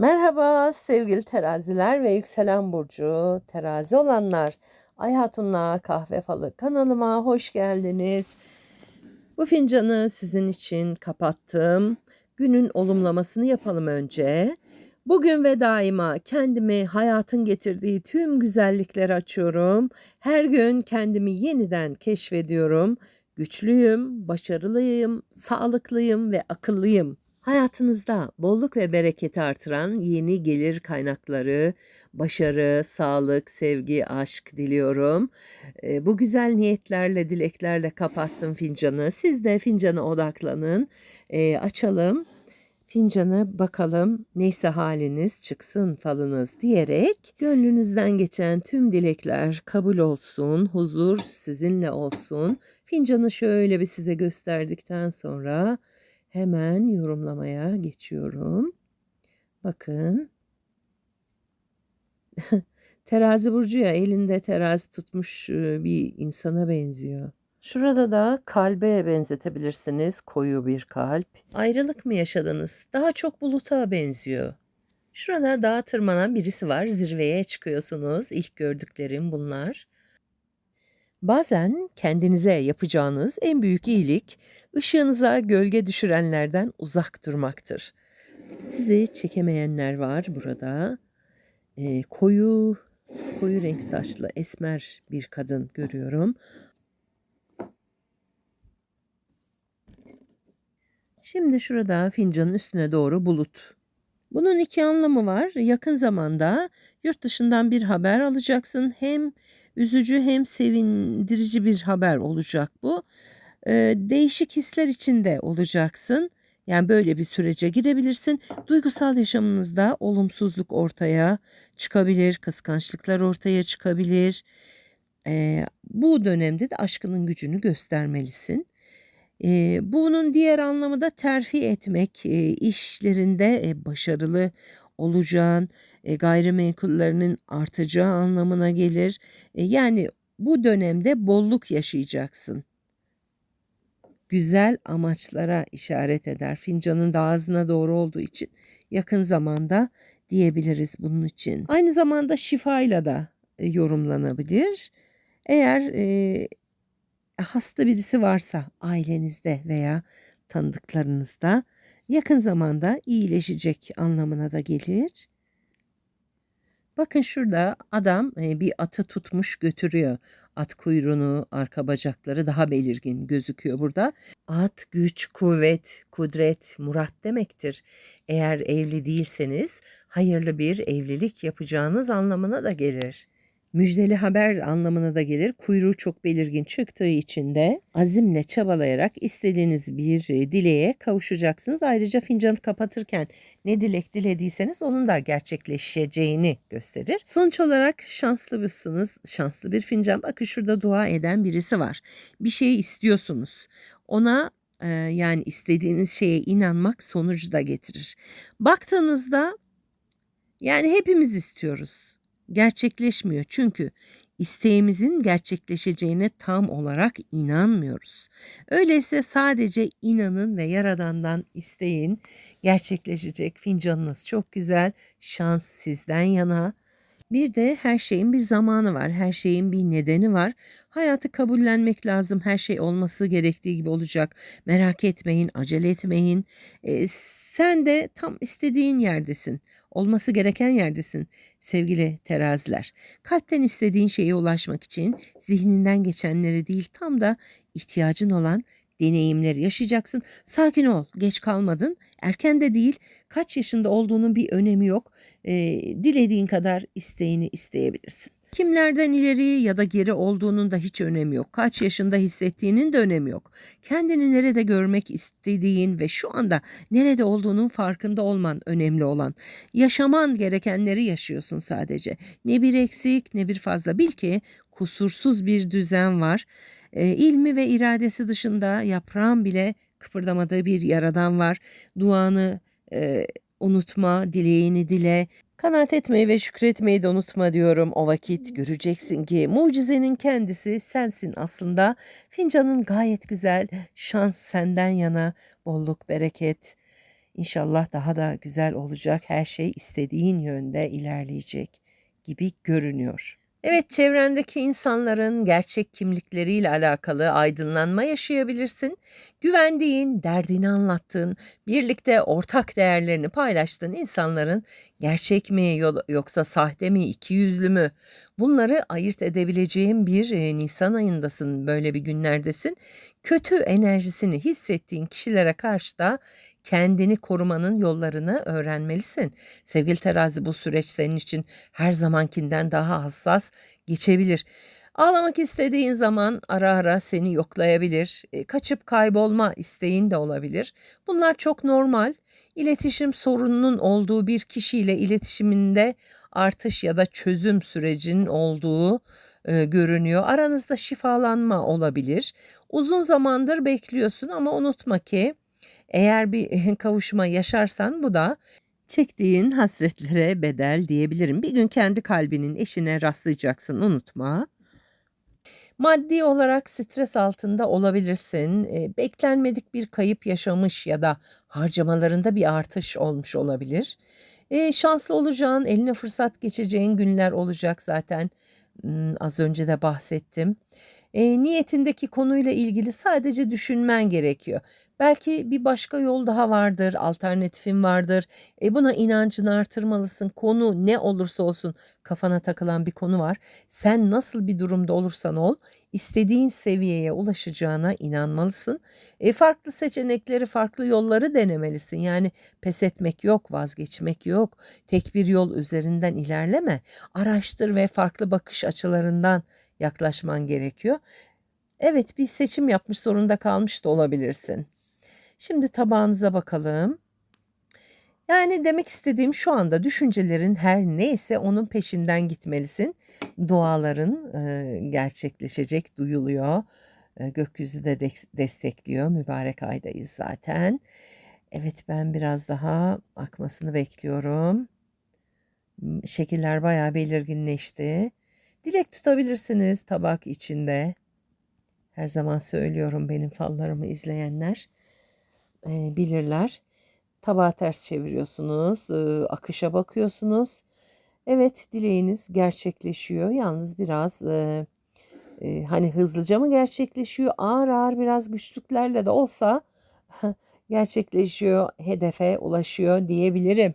Merhaba sevgili teraziler ve yükselen burcu terazi olanlar. Ay Hatun'la Kahve Falı kanalıma hoş geldiniz. Bu fincanı sizin için kapattım. Günün olumlamasını yapalım önce. Bugün ve daima kendimi hayatın getirdiği tüm güzellikleri açıyorum. Her gün kendimi yeniden keşfediyorum. Güçlüyüm, başarılıyım, sağlıklıyım ve akıllıyım. Hayatınızda bolluk ve bereketi artıran yeni gelir kaynakları, başarı, sağlık, sevgi, aşk diliyorum. Ee, bu güzel niyetlerle, dileklerle kapattım fincanı. Siz de fincana odaklanın. Ee, açalım. Fincanı bakalım neyse haliniz çıksın falınız diyerek gönlünüzden geçen tüm dilekler kabul olsun, huzur sizinle olsun. Fincanı şöyle bir size gösterdikten sonra Hemen yorumlamaya geçiyorum. Bakın. terazi burcu ya elinde terazi tutmuş e, bir insana benziyor. Şurada da kalbe benzetebilirsiniz. Koyu bir kalp. Ayrılık mı yaşadınız? Daha çok buluta benziyor. Şurada dağa tırmanan birisi var. Zirveye çıkıyorsunuz. İlk gördüklerim bunlar. Bazen kendinize yapacağınız en büyük iyilik ışığınıza gölge düşürenlerden uzak durmaktır. Sizi çekemeyenler var burada. E, koyu koyu renk saçlı esmer bir kadın görüyorum. Şimdi şurada fincanın üstüne doğru bulut. Bunun iki anlamı var. Yakın zamanda yurt dışından bir haber alacaksın. Hem üzücü hem sevindirici bir haber olacak bu. Ee, değişik hisler içinde olacaksın. Yani böyle bir sürece girebilirsin. Duygusal yaşamınızda olumsuzluk ortaya çıkabilir, kıskançlıklar ortaya çıkabilir. Ee, bu dönemde de aşkının gücünü göstermelisin. Ee, bunun diğer anlamı da terfi etmek, e, işlerinde e, başarılı olacağın, e, gayrimenkullerinin artacağı anlamına gelir. E, yani bu dönemde bolluk yaşayacaksın. Güzel amaçlara işaret eder. Fincanın da ağzına doğru olduğu için yakın zamanda diyebiliriz bunun için. Aynı zamanda şifayla da e, yorumlanabilir. Eğer e, hasta birisi varsa ailenizde veya tanıdıklarınızda yakın zamanda iyileşecek anlamına da gelir. Bakın şurada adam e, bir atı tutmuş götürüyor. At kuyruğunu, arka bacakları daha belirgin gözüküyor burada. At güç, kuvvet, kudret, murat demektir. Eğer evli değilseniz hayırlı bir evlilik yapacağınız anlamına da gelir müjdeli haber anlamına da gelir. Kuyruğu çok belirgin çıktığı için de azimle çabalayarak istediğiniz bir e, dileğe kavuşacaksınız. Ayrıca fincanı kapatırken ne dilek dilediyseniz onun da gerçekleşeceğini gösterir. Sonuç olarak şanslı mısınız? Şanslı bir fincan. Bakın şurada dua eden birisi var. Bir şey istiyorsunuz. Ona e, yani istediğiniz şeye inanmak sonucu da getirir. Baktığınızda yani hepimiz istiyoruz gerçekleşmiyor. Çünkü isteğimizin gerçekleşeceğine tam olarak inanmıyoruz. Öyleyse sadece inanın ve Yaradan'dan isteyin. Gerçekleşecek fincanınız çok güzel. Şans sizden yana. Bir de her şeyin bir zamanı var. Her şeyin bir nedeni var. Hayatı kabullenmek lazım. Her şey olması gerektiği gibi olacak. Merak etmeyin, acele etmeyin. E, sen de tam istediğin yerdesin. Olması gereken yerdesin sevgili teraziler. Kalpten istediğin şeye ulaşmak için zihninden geçenleri değil tam da ihtiyacın olan deneyimleri yaşayacaksın. Sakin ol, geç kalmadın. Erken de değil, kaç yaşında olduğunun bir önemi yok. E, dilediğin kadar isteğini isteyebilirsin. Kimlerden ileri ya da geri olduğunun da hiç önemi yok. Kaç yaşında hissettiğinin de önemi yok. Kendini nerede görmek istediğin ve şu anda nerede olduğunun farkında olman önemli olan. Yaşaman gerekenleri yaşıyorsun sadece. Ne bir eksik ne bir fazla. Bil ki kusursuz bir düzen var. E, ilmi ve iradesi dışında yaprağın bile kıpırdamadığı bir yaradan var. Duanı e, unutma, dileğini dile. Kanaat etmeyi ve şükretmeyi de unutma diyorum. O vakit göreceksin ki mucizenin kendisi sensin aslında. Fincanın gayet güzel, şans senden yana, bolluk, bereket, İnşallah daha da güzel olacak. Her şey istediğin yönde ilerleyecek gibi görünüyor. Evet çevrendeki insanların gerçek kimlikleriyle alakalı aydınlanma yaşayabilirsin. Güvendiğin, derdini anlattığın, birlikte ortak değerlerini paylaştığın insanların gerçek mi yoksa sahte mi, iki yüzlü mü? Bunları ayırt edebileceğin bir e, Nisan ayındasın, böyle bir günlerdesin. Kötü enerjisini hissettiğin kişilere karşı da kendini korumanın yollarını öğrenmelisin. Sevgili terazi bu süreç senin için her zamankinden daha hassas geçebilir. Ağlamak istediğin zaman ara ara seni yoklayabilir. E, kaçıp kaybolma isteğin de olabilir. Bunlar çok normal. İletişim sorununun olduğu bir kişiyle iletişiminde artış ya da çözüm sürecinin olduğu e, görünüyor. Aranızda şifalanma olabilir. Uzun zamandır bekliyorsun ama unutma ki eğer bir kavuşma yaşarsan bu da çektiğin hasretlere bedel diyebilirim. Bir gün kendi kalbinin eşine rastlayacaksın unutma. Maddi olarak stres altında olabilirsin. E, beklenmedik bir kayıp yaşamış ya da harcamalarında bir artış olmuş olabilir. E, şanslı olacağın, eline fırsat geçeceğin günler olacak zaten. Hmm, az önce de bahsettim. E, niyetindeki konuyla ilgili sadece düşünmen gerekiyor. Belki bir başka yol daha vardır, alternatifin vardır. E buna inancını artırmalısın. Konu ne olursa olsun kafana takılan bir konu var. Sen nasıl bir durumda olursan ol, istediğin seviyeye ulaşacağına inanmalısın. E farklı seçenekleri, farklı yolları denemelisin. Yani pes etmek yok, vazgeçmek yok. Tek bir yol üzerinden ilerleme. Araştır ve farklı bakış açılarından yaklaşman gerekiyor. Evet bir seçim yapmış zorunda kalmış da olabilirsin. Şimdi tabağınıza bakalım. Yani demek istediğim şu anda düşüncelerin her neyse onun peşinden gitmelisin. Duaların e, gerçekleşecek duyuluyor. E, gökyüzü de destekliyor. Mübarek aydayız zaten. Evet ben biraz daha akmasını bekliyorum. Şekiller bayağı belirginleşti. Dilek tutabilirsiniz tabak içinde. Her zaman söylüyorum benim fallarımı izleyenler e, bilirler. Tabağı ters çeviriyorsunuz, e, akışa bakıyorsunuz. Evet dileğiniz gerçekleşiyor. Yalnız biraz e, e, hani hızlıca mı gerçekleşiyor? Ağır ağır biraz güçlüklerle de olsa gerçekleşiyor, hedefe ulaşıyor diyebilirim.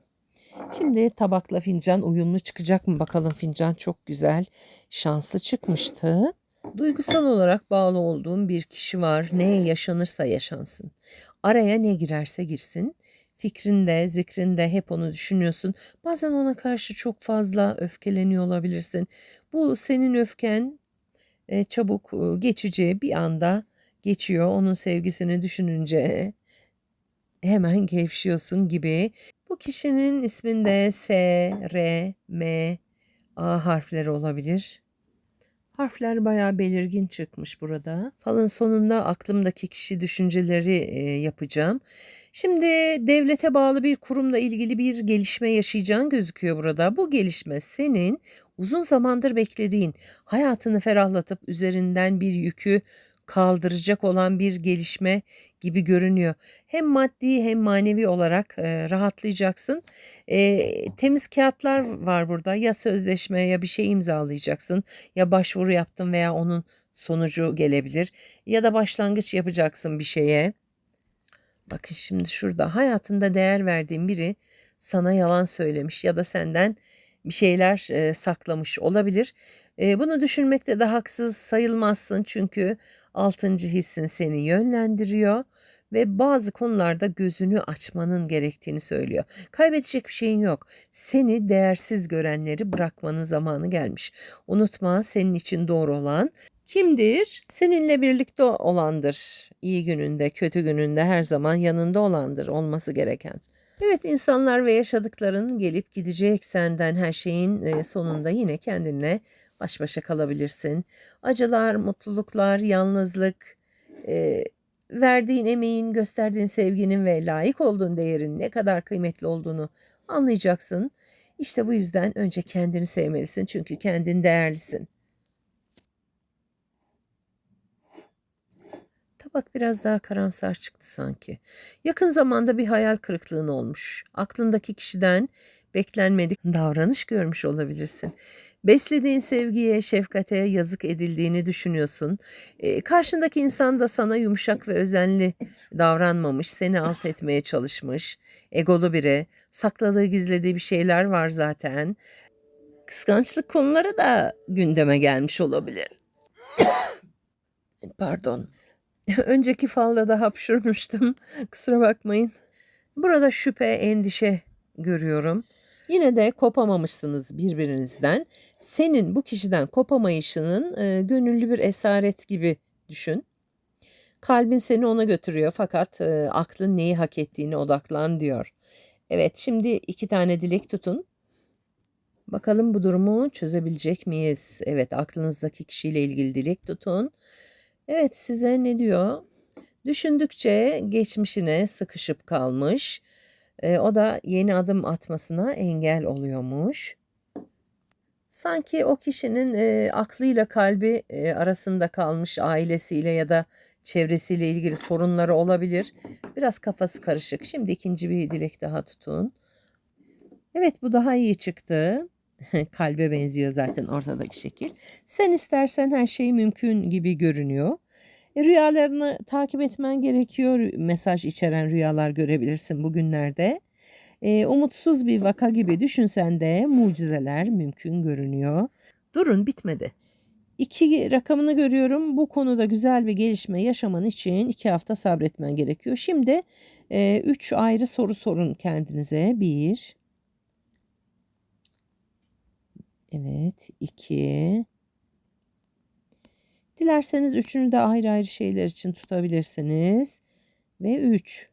Şimdi tabakla fincan uyumlu çıkacak mı bakalım fincan çok güzel şanslı çıkmıştı. Duygusal olarak bağlı olduğum bir kişi var. Ne yaşanırsa yaşansın. Araya ne girerse girsin. Fikrinde, zikrinde hep onu düşünüyorsun. Bazen ona karşı çok fazla öfkeleniyor olabilirsin. Bu senin öfken e, çabuk e, geçici bir anda geçiyor. Onun sevgisini düşününce hemen gevşiyorsun gibi. Bu kişinin isminde S, R, M, A harfleri olabilir. Harfler bayağı belirgin çıkmış burada. Falın sonunda aklımdaki kişi düşünceleri e, yapacağım. Şimdi devlete bağlı bir kurumla ilgili bir gelişme yaşayacağın gözüküyor burada. Bu gelişme senin uzun zamandır beklediğin, hayatını ferahlatıp üzerinden bir yükü kaldıracak olan bir gelişme gibi görünüyor. Hem maddi hem manevi olarak e, rahatlayacaksın. E, temiz kağıtlar var burada. Ya sözleşme ya bir şey imzalayacaksın. Ya başvuru yaptın veya onun sonucu gelebilir. Ya da başlangıç yapacaksın bir şeye. Bakın şimdi şurada hayatında değer verdiğin biri sana yalan söylemiş ya da senden bir şeyler e, saklamış olabilir. E, bunu düşünmekte de haksız sayılmazsın çünkü altıncı hissin seni yönlendiriyor ve bazı konularda gözünü açmanın gerektiğini söylüyor. Kaybedecek bir şeyin yok. Seni değersiz görenleri bırakmanın zamanı gelmiş. Unutma senin için doğru olan kimdir? Seninle birlikte olandır. İyi gününde, kötü gününde her zaman yanında olandır olması gereken. Evet insanlar ve yaşadıkların gelip gidecek senden her şeyin e, sonunda yine kendinle baş başa kalabilirsin. Acılar, mutluluklar, yalnızlık, e, verdiğin emeğin, gösterdiğin sevginin ve layık olduğun değerin ne kadar kıymetli olduğunu anlayacaksın. İşte bu yüzden önce kendini sevmelisin çünkü kendin değerlisin. bak biraz daha karamsar çıktı sanki. Yakın zamanda bir hayal kırıklığın olmuş. Aklındaki kişiden beklenmedik davranış görmüş olabilirsin. Beslediğin sevgiye, şefkate yazık edildiğini düşünüyorsun. E, karşındaki insan da sana yumuşak ve özenli davranmamış, seni alt etmeye çalışmış. Egolu biri, sakladığı gizlediği bir şeyler var zaten. Kıskançlık konuları da gündeme gelmiş olabilir. Pardon. Önceki falda da hapşurmuştum. Kusura bakmayın. Burada şüphe, endişe görüyorum. Yine de kopamamışsınız birbirinizden. Senin bu kişiden kopamayışının e, gönüllü bir esaret gibi düşün. Kalbin seni ona götürüyor fakat e, aklın neyi hak ettiğine odaklan diyor. Evet şimdi iki tane dilek tutun. Bakalım bu durumu çözebilecek miyiz? Evet aklınızdaki kişiyle ilgili dilek tutun. Evet size ne diyor? Düşündükçe geçmişine sıkışıp kalmış. E, o da yeni adım atmasına engel oluyormuş. Sanki o kişinin e, aklıyla kalbi e, arasında kalmış ailesiyle ya da çevresiyle ilgili sorunları olabilir. Biraz kafası karışık. Şimdi ikinci bir dilek daha tutun. Evet bu daha iyi çıktı. Kalbe benziyor zaten ortadaki şekil. Sen istersen her şey mümkün gibi görünüyor. E, rüyalarını takip etmen gerekiyor. Mesaj içeren rüyalar görebilirsin bugünlerde. E, umutsuz bir vaka gibi düşünsen de mucizeler mümkün görünüyor. Durun bitmedi. İki rakamını görüyorum. Bu konuda güzel bir gelişme yaşaman için iki hafta sabretmen gerekiyor. Şimdi e, üç ayrı soru sorun kendinize. Bir, Evet, 2. Dilerseniz üçünü de ayrı ayrı şeyler için tutabilirsiniz. Ve 3.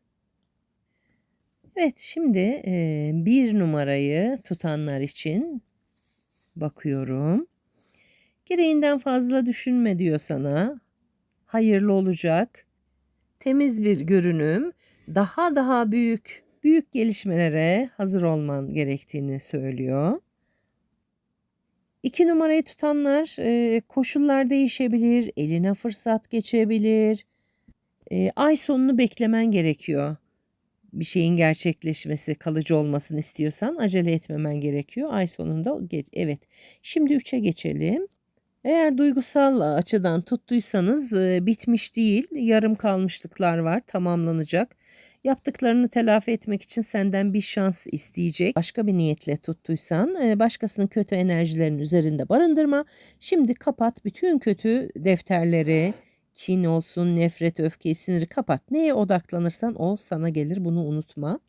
Evet, şimdi e, bir numarayı tutanlar için bakıyorum. Gereğinden fazla düşünme diyor sana. Hayırlı olacak. Temiz bir görünüm. Daha daha büyük büyük gelişmelere hazır olman gerektiğini söylüyor. İki numarayı tutanlar e, koşullar değişebilir, eline fırsat geçebilir. E, ay sonunu beklemen gerekiyor. Bir şeyin gerçekleşmesi, kalıcı olmasını istiyorsan acele etmemen gerekiyor. Ay sonunda evet. Şimdi 3'e geçelim. Eğer duygusal açıdan tuttuysanız e, bitmiş değil, yarım kalmışlıklar var, tamamlanacak. Yaptıklarını telafi etmek için senden bir şans isteyecek. Başka bir niyetle tuttuysan e, başkasının kötü enerjilerin üzerinde barındırma. Şimdi kapat bütün kötü defterleri, kin olsun, nefret, öfke, siniri kapat. Neye odaklanırsan o sana gelir bunu unutma.